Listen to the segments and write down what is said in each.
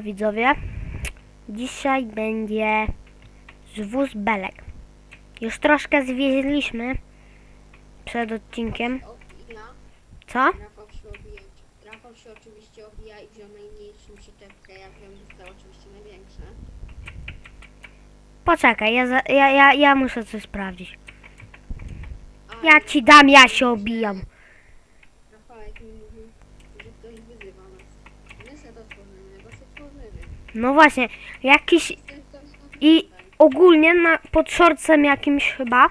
Widzowie, dzisiaj będzie zwóz belek. Już troszkę zwieźliśmy przed odcinkiem. Co? Rafał się obija. Rafał się oczywiście obija i wziął najmniejszą przyczepkę. Ja wiem, dostał oczywiście największe. Poczekaj, ja, za, ja, ja, ja muszę coś sprawdzić. Ja ci dam, ja się obijam. Rafałek mi mówił, że ktoś wyzywa nas. My se to tworzymy, bo se tworzymy. No właśnie, jakiś i ogólnie na, pod shortsem jakimś chyba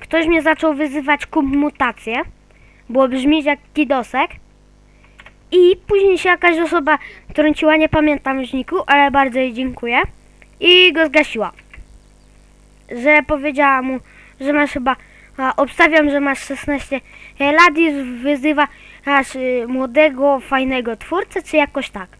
ktoś mnie zaczął wyzywać mutację, było brzmieć jak kidosek i później się jakaś osoba trąciła, nie pamiętam już niku, ale bardzo jej dziękuję i go zgasiła. Że powiedziała mu, że masz chyba, a, obstawiam, że masz 16 lat i wyzywa aż y, młodego, fajnego twórcę, czy jakoś tak.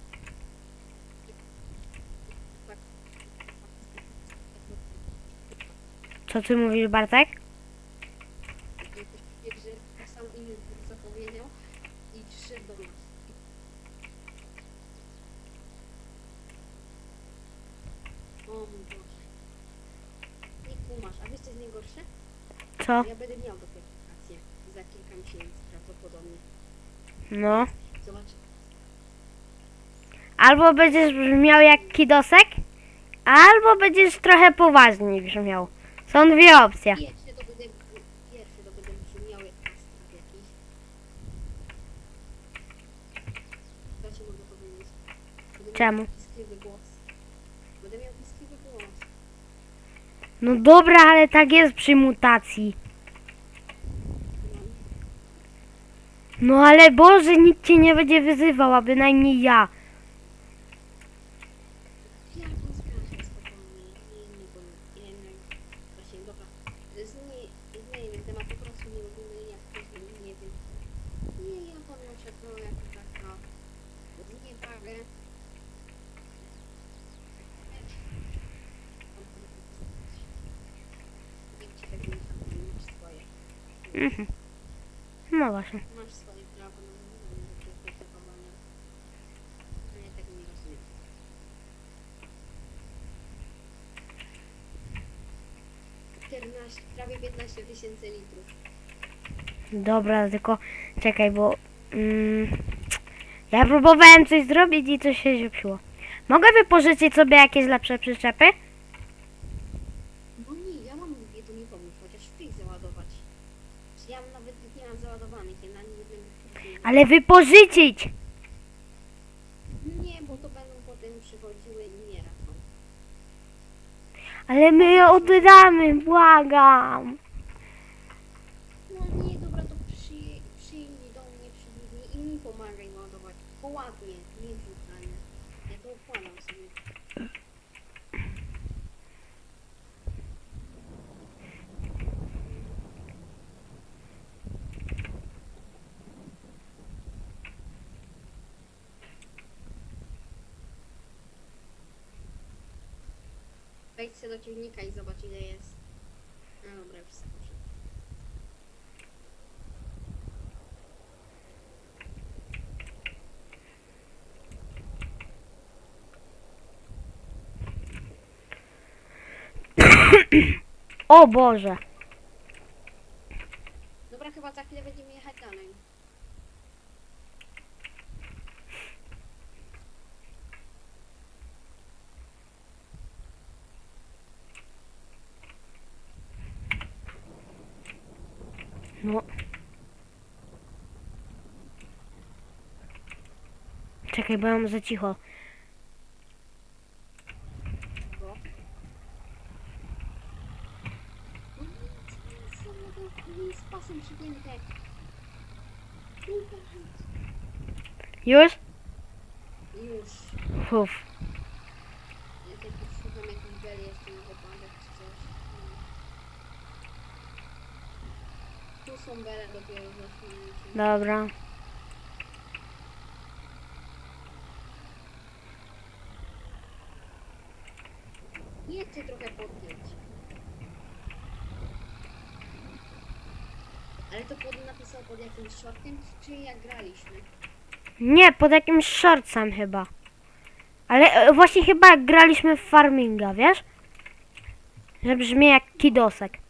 co jest najgorsze? Co? Ja będę miał dopiero wakacje za kilka miesięcy prawdopodobnie. No. Zobacz, Albo będziesz brzmiał jak kidosek, albo będziesz trochę poważniej brzmiał. Są dwie opcje. pierwszy to będę, pierwszy to będę brzmiał jak astrat jakiś. Co ci mogę powiedzieć? Będę Czemu? Miał piskliwy głos. Będę miał piskliwy głos. No dobra, ale tak jest przy mutacji. No. Ale Boże, nikt cię nie będzie wyzywał, a bynajmniej. Ja Mhm. No właśnie. Masz swoje prawo na ja tego nie rozumiem. Czternaście, prawie 15 tysięcy litrów. Dobra, tylko czekaj, bo mm, ja próbowałem coś zrobić i coś się ziepsiło. Mogę wypożyczyć sobie jakieś lepsze przyczepy? Ale wypożyczyć! Nie, bo to będą potem przychodziły i nie radzą. Ale my je oddamy, błagam. Wejdź sobie do ciągnika i zobacz ile jest. No dobra, już skończę. O Boże. Dobra, chyba za chwilę będziemy jechać dalej. No. Czekaj, bo ja mam za cicho. Już? Już. Uf. Ja tylko szukam jakiejś beli jeszcze, żeby tu są bele dopiero zacznięcie. Dobra. Nie chcę trochę podpiąć. Ale to pod napisał pod jakimś shortem, czy jak graliśmy? Nie, pod jakimś shortsem chyba. Ale e, właśnie chyba jak graliśmy w farminga, wiesz? Że brzmi jak kidosek.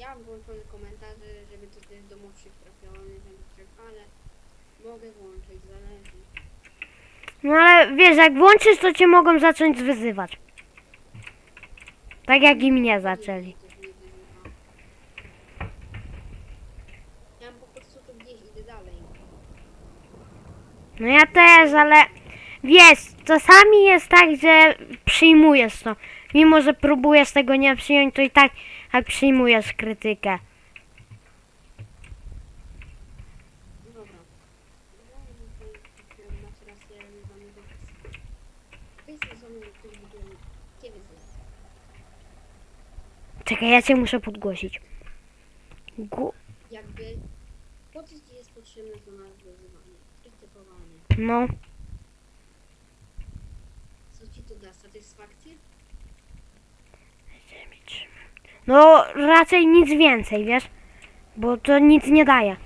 Ja mam włączone komentarze, żeby to też do młodszych trafiało, nie wiem czego, ale mogę włączyć, zależy. No ale wiesz, jak włączysz, to cię mogą zacząć wyzywać. Tak jak i mnie zaczęli. Ja mam po prostu tu gdzieś idę dalej. No ja też, ale wiesz, czasami jest tak, że przyjmujesz to. Mimo, że próbujesz tego nie przyjąć, to i tak jak przyjmujesz krytykę. Dobra. Tutaj macie rację, ale nie mamy do To jest sezonu, który budują kiedy zle. Czekaj, ja cię muszę podgłosić. Gu- Jakby po co ci jest potrzebne to nas wyzywanie? Krytykowanie. no, Co ci to da? Satysfakcję? No raczej nic więcej, wiesz? Bo to nic nie daje.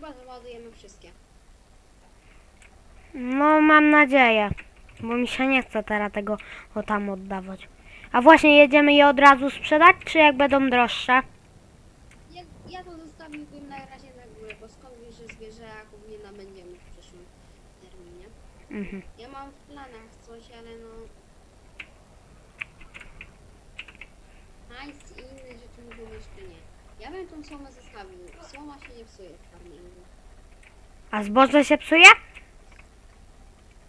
Chyba załadujemy wszystkie. No, mam nadzieję. Bo mi się nie chce teraz tego o tam oddawać. A właśnie jedziemy je od razu sprzedać, czy jak będą droższe? Ja, ja to zostawiłbym na razie na górę, bo skąd wiesz, że zwierzaków nie nabędziemy w przyszłym terminie. Mhm. Ja mam w planach coś, ale no... Hajs i inne rzeczy mówią jeszcze nie. Ja bym tą słomę zostawił. Słoma się nie psuje w farmingu. A zboże się psuje?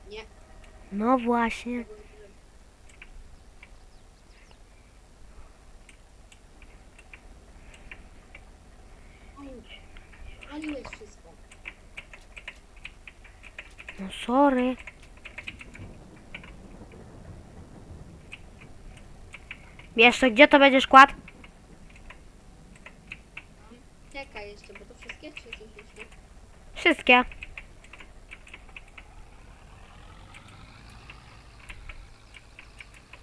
Nie. No właśnie. Paliłeś wszystko. No sorry. Wiesz to, gdzie to będziesz kładł? Czekaj jeszcze, bo to wszystkie czy coś jeszcze? Wszystkie.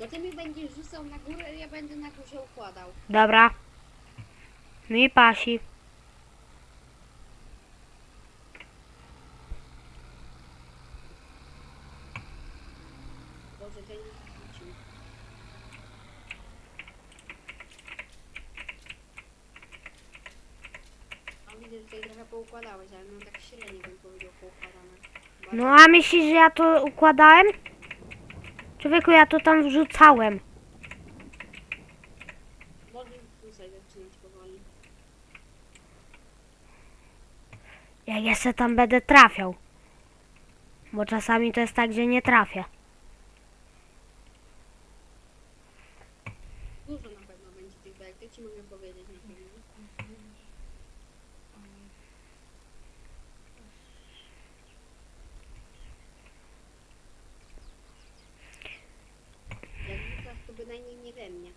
No ty mi będziesz rzucał na górę, ja będę na górze układał. Dobra. Mi pasi. Boże, ten wrócił. A widzę, że tutaj trochę poukładałeś, ale no tak średnio bym powiedział poukładane. Bardzo- No a myślisz, że ja to układałem? Człowieku, ja to tam wrzucałem. Może tutaj zaczynać powoli. Jak jeszcze tam będę trafiał. Bo czasami to jest tak, że nie trafię. Dużo na pewno będzie tych bajek, to ci mogę powiedzieć na pewno. Jak wrzucasz, to bynajmniej nie we mnie.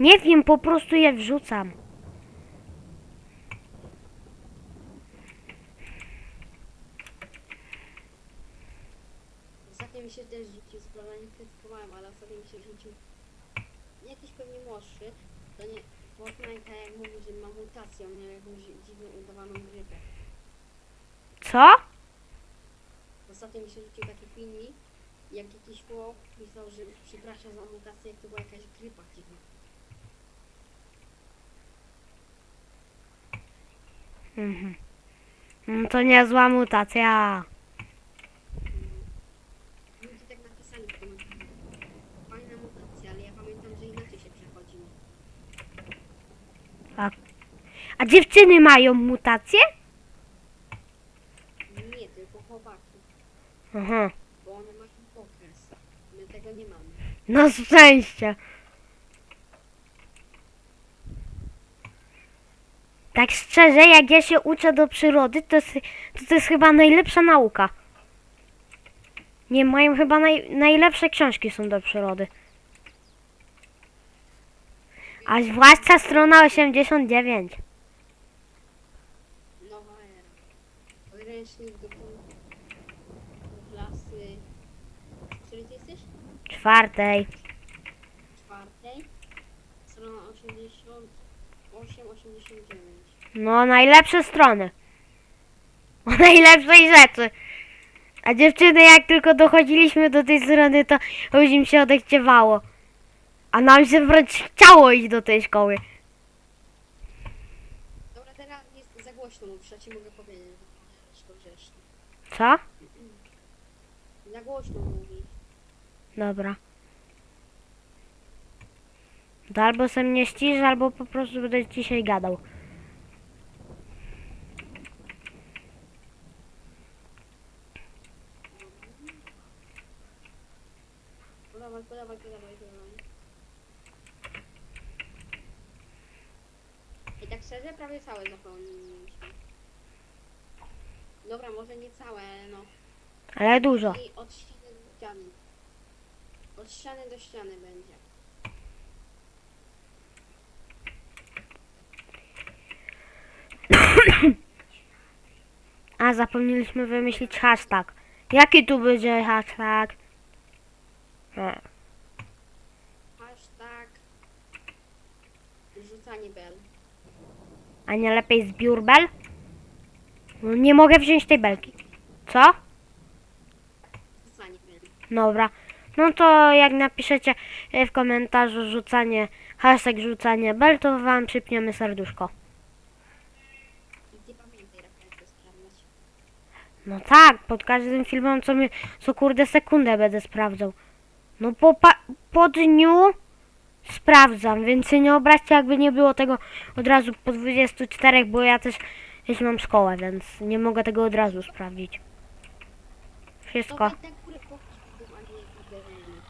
Nie wiem, po prostu je wrzucam. Ostatnio mi się też rzucił, prawda nie krytykowałem, ale ostatnio mi się rzucił jakiś pewnie młodszy, to nie Fortnite, jak mówi, że ma mutację, on miał jakąś dziwną udawaną grypę. Co? Ostatnio mi się rzucił taki filmik, jak jakiś chłop pisał, że przepraszam za mutację, jak to była jakaś grypa dziwna. Mhm. No to niezła mutacja. Ludzie tak napisali w komentarzu. Fajna mutacja, ale ja pamiętam, że inaczej się przechodziło. A dziewczyny mają mutacje? Nie, tylko chłopaki. Aha. Bo one mają okres. My tego nie mamy. Na szczęście. Tak szczerze, jak ja się uczę do przyrody, to jest, to, to jest chyba najlepsza nauka. Nie, mają chyba naj, najlepsze książki są do przyrody. A zwłaszcza strona 89. Nowa era. Podręcznik do klasy. Której ty jesteś? Czwartej. Czwartej. Strona 88, 89. No, najlepsze strony. O najlepszej rzeczy. A dziewczyny, jak tylko dochodziliśmy do tej strony, to już im się odechciewało. A nam się wręcz chciało iść do tej szkoły. Dobra, teraz jest za głośno mówisz, ja ci mogę powiedzieć, że grzeszny. Co? Za głośno mówisz. Dobra. To albo se mnie ścisz, albo po prostu będę dzisiaj gadał. Podawaj, podawaj, podawaj, podawaj. I tak szczerze, prawie całe zapełniliśmy. Dobra, może nie całe, ale no. Ale dużo. I od ściany do ściany. Od ściany do ściany będzie. A, zapomnieliśmy wymyślić hashtag. Jaki tu będzie hashtag? E, Hashtag rzucanie bel. A nie lepiej zbiór bel? No, nie mogę wziąć tej belki. Co? Dobra. No to jak napiszecie e, w komentarzu rzucanie, hashtag rzucanie bel, to wam przypniemy serduszko. No tak, pod każdym filmem co mi, co kurde sekundę będę sprawdzał. No po, po dniu sprawdzam, więc się nie obraźcie jakby nie było tego od razu po 24, bo ja też już mam szkołę, więc nie mogę tego od razu sprawdzić. Wszystko. Tak górę pokisz, a nie uderzenie.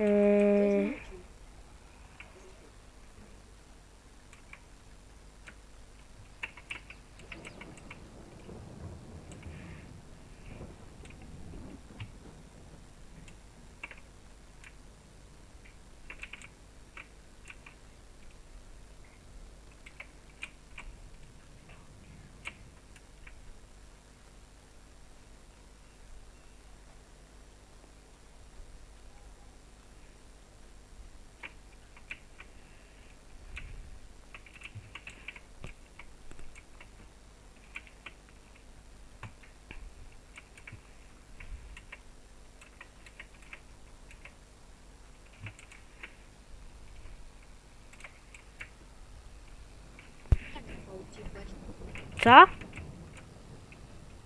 To Yy, jest naucznik. Tak chyba uciekłeś. Co?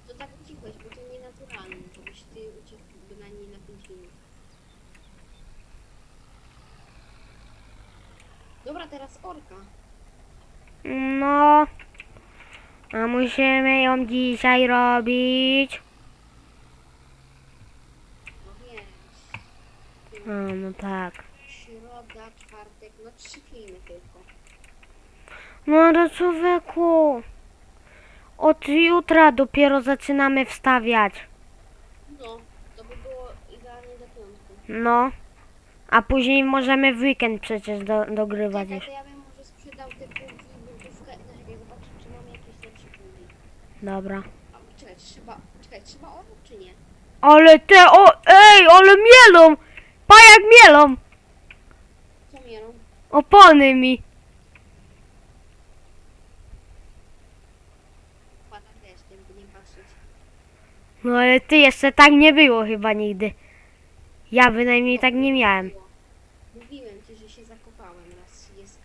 To tak uciekłeś, bo to nienaturalne, żebyś ty uciekł bynajmniej na 5 minut. Dobra, teraz orka. No. A musimy ją dzisiaj robić. No wiesz. A, no tak. Środa, czwartek, no trzy filmy tylko. No ale człowieku. Od jutra dopiero zaczynamy wstawiać. No, to by było idealnie do piątku. No. A później możemy w weekend przecież do, dogrywać Czekaj, już. to ja bym może sprzedał te półki i gotówkę. Czekaj, zobaczę, czy mam jakieś lepsze półki. Dobra. A, czekaj, trzeba, czekaj, trzeba orów czy nie? Ale te, o, ej, ale mielą! Pa jak mielą! Co mierą? Opony mi. Pada deszczem, by nie patrzeć. No ale ty jeszcze tak nie było chyba nigdy. Ja bynajmniej tak nie miałem. Mówiłem ci, że się zakopałem raz z 30.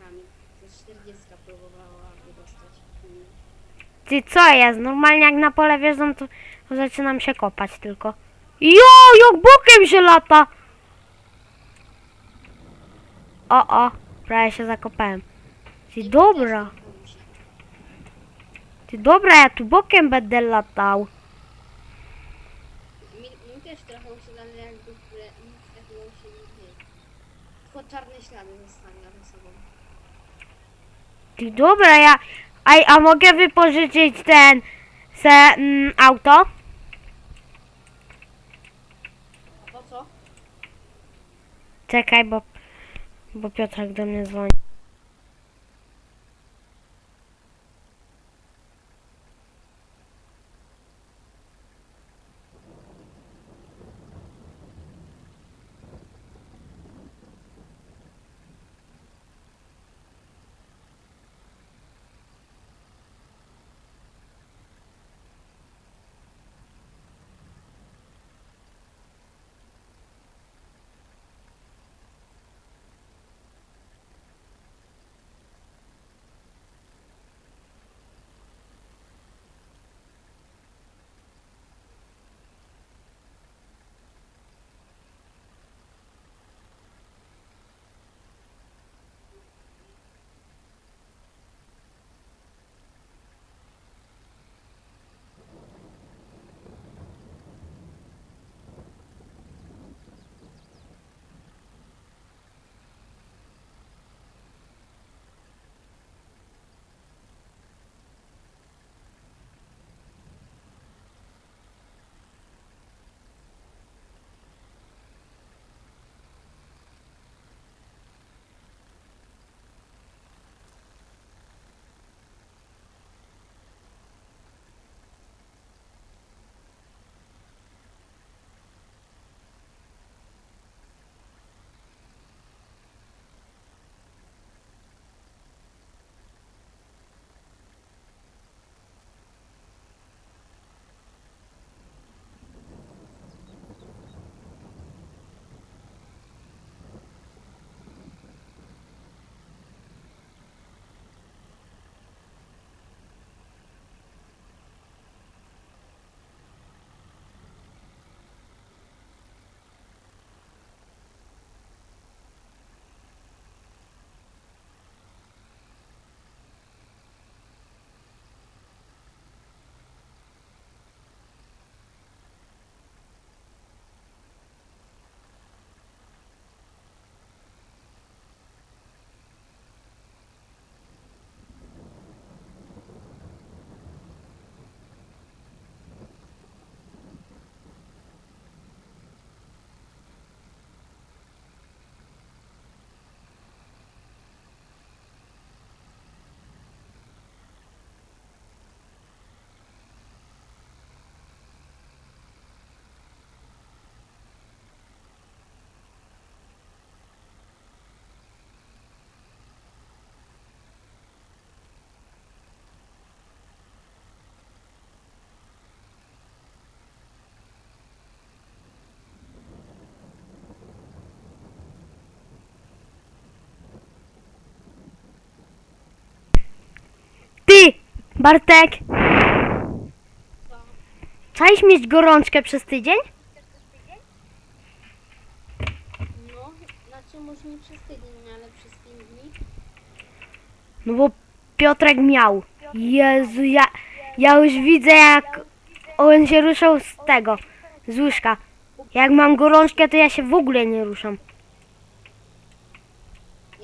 Ze 40 próbowała wydostać. Mm. Ty co jest? Normalnie jak na pole wjeżdżam, to, to zaczynam się kopać tylko. Jo, jak bokiem się lata! O, o, prawie się zakopałem. Ty dobra. Ty dobra, ja tu bokiem będę latał. Mi, mi też trochę usiadł, ale jakby w ogóle nic takiego się nie dzieje. Tylko czarne ślady zostawia za sobą. Ty dobra, ja... Aj, a mogę wypożyczyć ten... Se... Mm, auto? Po co? Czekaj, bo... Bo Piotrek do mnie dzwoni. Bartek! Chciałeś mieć gorączkę przez tydzień? no, znaczy może nie przez tydzień, ale przez 5 dni. No bo Piotrek miał. Jezu, ja, ja już widzę jak on się ruszał z tego, z łóżka. Jak mam gorączkę, to ja się w ogóle nie ruszam.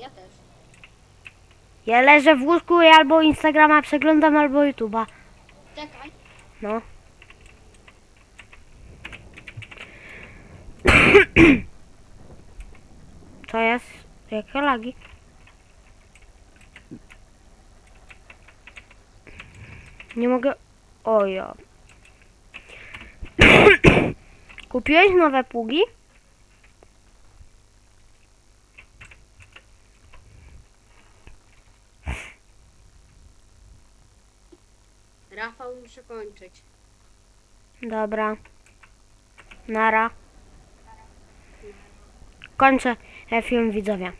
Ja też. Ja leżę w łóżku i albo Instagrama przeglądam, albo YouTube'a. Czekaj. No. Co jest? Jakie lagi? Nie mogę... O ja. Kupiłeś nowe pługi? Rafał muszę kończyć. Dobra. Nara. Kończę e, film widzowie.